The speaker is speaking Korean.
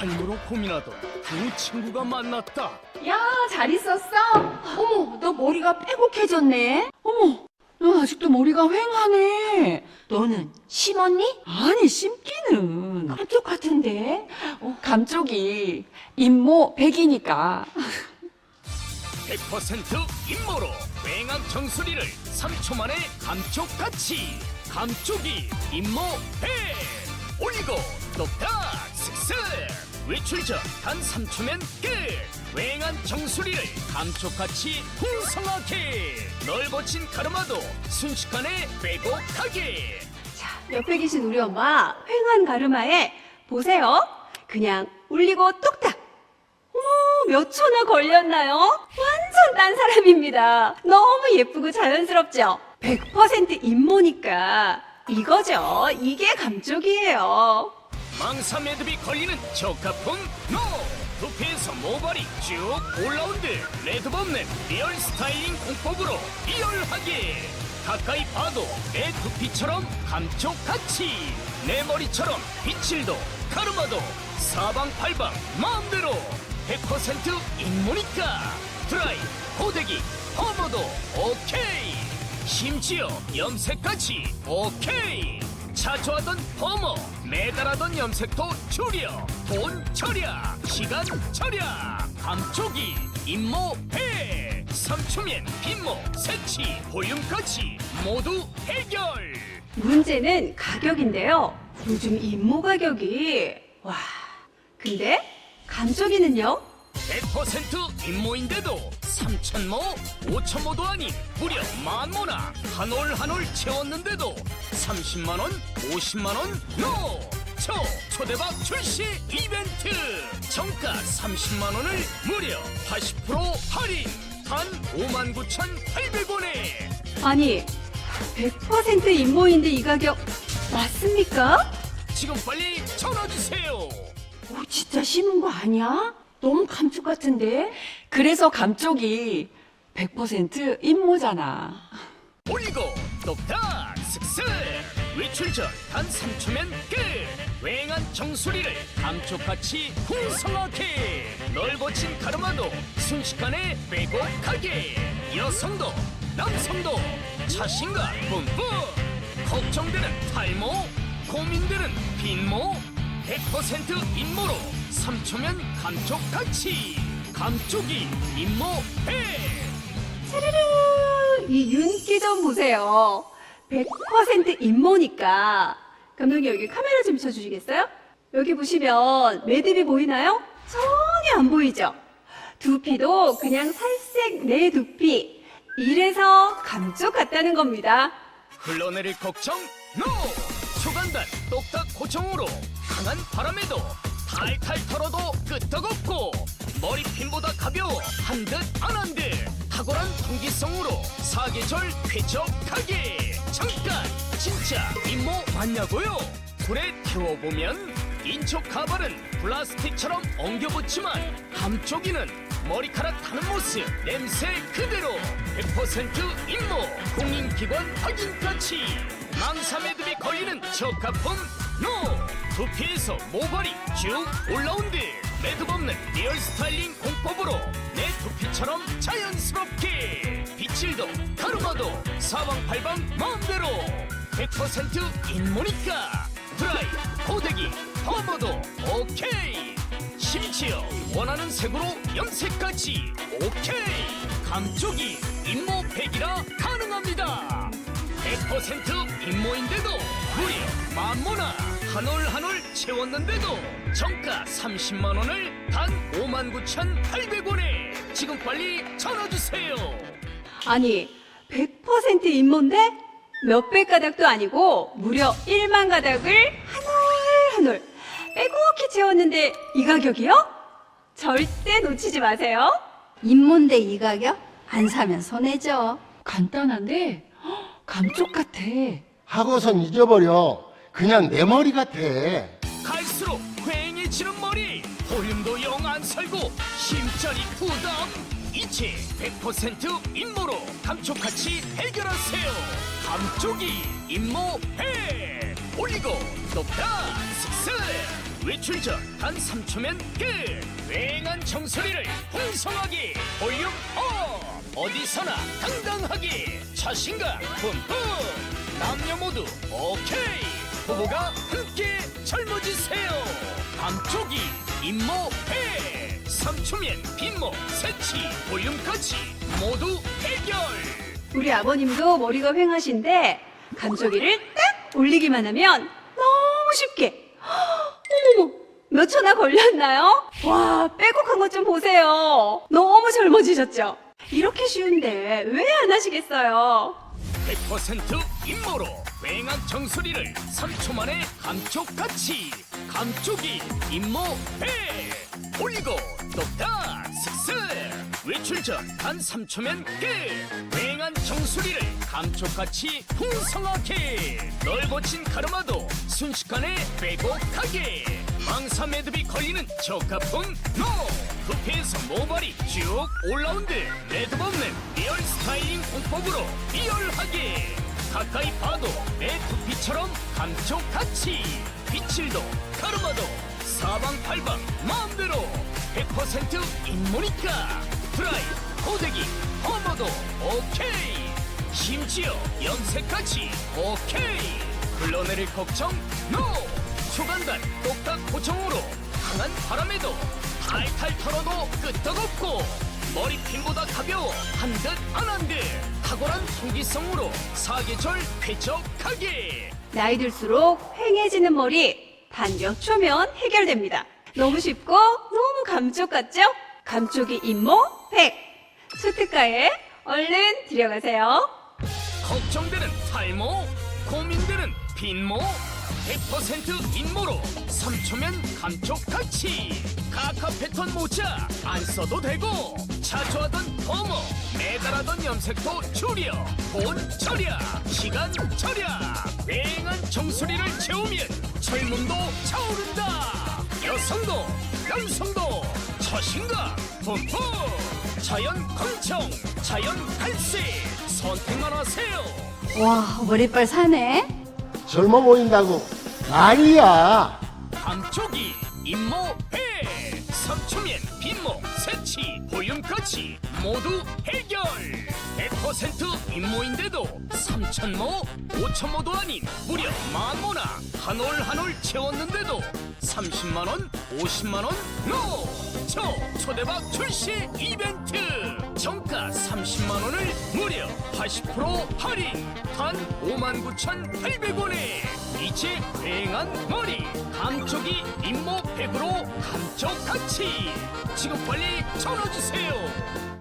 탈모로 고민하던 두 친구가 만났다. 야, 잘 있었어? 어머, 너 머리가 빼곡해졌네? 어머, 너 아직도 머리가 휑하네. 너는 심었니? 아니, 심기는. 감쪽 같은데? 어, 감쪽이 임모 100이니까. 100% 임모로 맹한 정수리를 3초 만에 감쪽같이 감쪽이 임모 배 올리고 똑딱 슥슥 외출 전단 3초면 끝 맹한 정수리를 감쪽같이 풍성하게 넓어진 가르마도 순식간에 빼곡하게 자, 옆에 계신 우리 엄마, 휑한 가르마에 보세요. 그냥 울리고 뚝딱. 몇 초나 걸렸나요? 완전 딴 사람입니다. 너무 예쁘고 자연스럽죠? 100% 임모니까 이거죠. 이게 감쪽이에요. 망사 매듭이 걸리는 적합품? 노 두피에서 모발이 쭉 올라온드 매듭 없는 리얼 스타일링 공법으로 리얼하게. 가까이 봐도 내 두피처럼 감쪽같이. 내 머리처럼 빗질도 가르마도 사방팔방 마음대로. 100% 인모니까 드라이 고데기 퍼머도 오케이. 심지어 염색까지 오케이. 자주 하던 버머 매달하던 염색도 줄여 돈 절약 시간 절약 감촉이 임모 해 3초면 빈모 새치 볼륨까지 모두 해결 문제는 가격인데요. 요즘 임모 가격이 와. 근데 감쪽이는요? 100% 임모인데도 3천모 5천모도 아닌 무려 만모나 한 올 한 올 채웠는데도 30만원 50만원 노! 초 초대박 출시 이벤트 정가 30만원을 무려 80% 할인 단 59,800원에 아니, 100% 임모인데 이 가격 맞습니까? 지금 빨리 전화주세요 오, 진짜 심은 거 아니야? 너무 감쪽 같은데? 그래서 감쪽이 100% 임모잖아. 올리고 똑딱 슥슥. 외출 전 단 3초면 끝. 웽한 정수리를 감쪽같이 풍성하게. 넓어진 가르마도 순식간에 빼곡하게. 여성도 남성도 자신감 뿜뿜 걱정되는 탈모 고민되는 빈모 100% 인모로 3초면 감쪽같이 감쪽이 인모해 차르르! 이 윤기 좀 보세요. 100% 임모니까. 감독님 여기 카메라 좀 비춰주시겠어요? 여기 보시면 매듭이 보이나요? 전혀 안 보이죠? 두피도 그냥 살색 내 두피. 이래서 감쪽 같다는 겁니다. 흘러내릴 걱정 NO! 초간단 똑딱 고정으로 강한 바람에도 탈탈 털어도 끄떡없고 머리핀보다 가벼워 한 듯 안 한 듯 탁월한 통기성으로 사계절 쾌적하게. 잠깐! 진짜 임모 맞냐고요? 불에 태워보면 인초 가발은 플라스틱처럼 엉겨붙지만 감쪽이는 머리카락 타는 모습 냄새 그대로. 100% 임모 공인기관 확인까지. 망사 매듭이 걸리는 적합품 노 두피에서 모발이 쭉 올라온 듯 매듭 없는 리얼 스타일링 공법으로 내 두피처럼 자연스럽게 빗질도 가르마도 사방팔방 마음대로 100% 인모니까 드라이 고데기 퍼머도 오케이. 심지어 원하는 색으로 염색까지 오케이. 감쪽이 인모팩이라 가능합니다. 100% 인모인데도 무려 만모나 한올 한올 채웠는데도 정가 30만 원을 단 59,800원에 지금 빨리 전화 주세요 아니, 100% 임모인데 몇백 가닥도 아니고 무려 1만 가닥을 한올 한올 빼곡히 채웠는데 이 가격이요? 절대 놓치지 마세요. 인문대 이 가격? 안 사면 손해죠. 간단한데 헉, 감쪽 같아. 하고선 잊어버려. 그냥 내 머리 같아. 갈수록 휑해지는 머리 볼륨도 영 안 살고 힘짜리 부담. 이제 100% 인모로 감쪽같이 해결하세요. 감쪽이 인모해 올리고 똑딱 슥슥. 외출 전단 3초면 끝. 휑한 정수리를 풍성하게 볼륨 업. 어디서나 당당하게 자신감 뿜뿜 남녀 모두 오케이 부부가 함께 젊어지세요 감쪽이 임모 회 3초면 빈모 새치 볼륨까지 모두 해결 우리 아버님도 머리가 휑하신데 감쪽이를 딱 올리기만 하면 너무 쉽게 헉, 어머머 몇 초나 걸렸나요? 와 빼곡한 것 좀 보세요 너무 젊어지셨죠? 이렇게 쉬운데 왜 안 하시겠어요? 100% 임모로 휑한 정수리를 3초 만에 감쪽같이 감쪽이 임모 회! 올리고 똑딱 슥슥! 외출 전 단 3초면 끝! 휑한 정수리를 감쪽같이 풍성하게! 넓어진 가르마도 순식간에 빼곡하게! 망사 매듭이 걸리는 저가풍 노 부피에서 모발이 쭉 올라온 듯 매듭 없는 리얼 스타일링 공법으로 리얼하게. 가까이 봐도 내 두피처럼 감쪽같이. 비칠도 가르마도 사방팔방 마음대로. 100% 인모니까. 드라이 고데기 펌어도 오케이. 심지어 염색까지 오케이. 흘러내릴 걱정 노! 초간단 똑딱 고정으로 강한 바람에도 탈탈 털어도 끄떡없고 머리핀보다 가벼워 한듯 안 한듯 탁월한 통기성으로 사계절 쾌적하게 나이 들수록 휑해지는 머리 단 몇 초면 해결됩니다. 너무 쉽고 너무 감쪽 같죠? 감쪽이 임모 100 소특가에 얼른 들여가세요. 걱정되는 탈모 고민되는 빈모 100% 인모로 3초면 감쪽같이. 카카 패턴 모자 안 써도 되고 자주 하던 버머 매달하던 염색도 줄여 돈 절약 시간 절약 휑한 정수리를 채우면 젊음도 차오른다. 여성도 남성도 자신감 뿜뿜 자연 검청 자연 발색. 선택만 하세요. 와, 머리빨 사네. 젊어 보인다고. 난리야. 감쪽이 임모 회 3초면 빈모 새치 볼륨까지 모두 해결 100% 임모인데도 3천모 5천모도 아닌 무려 만모나 한 올 한 올 채웠는데도 30만원 50만원 노 저 초대박 출시 이벤트! 정가 30만원을 무려 80% 할인! 단 59,800원에 이제 휑한 머리! 감쪽이 임모 100으로 감쪽같이! 지금 빨리 전화주세요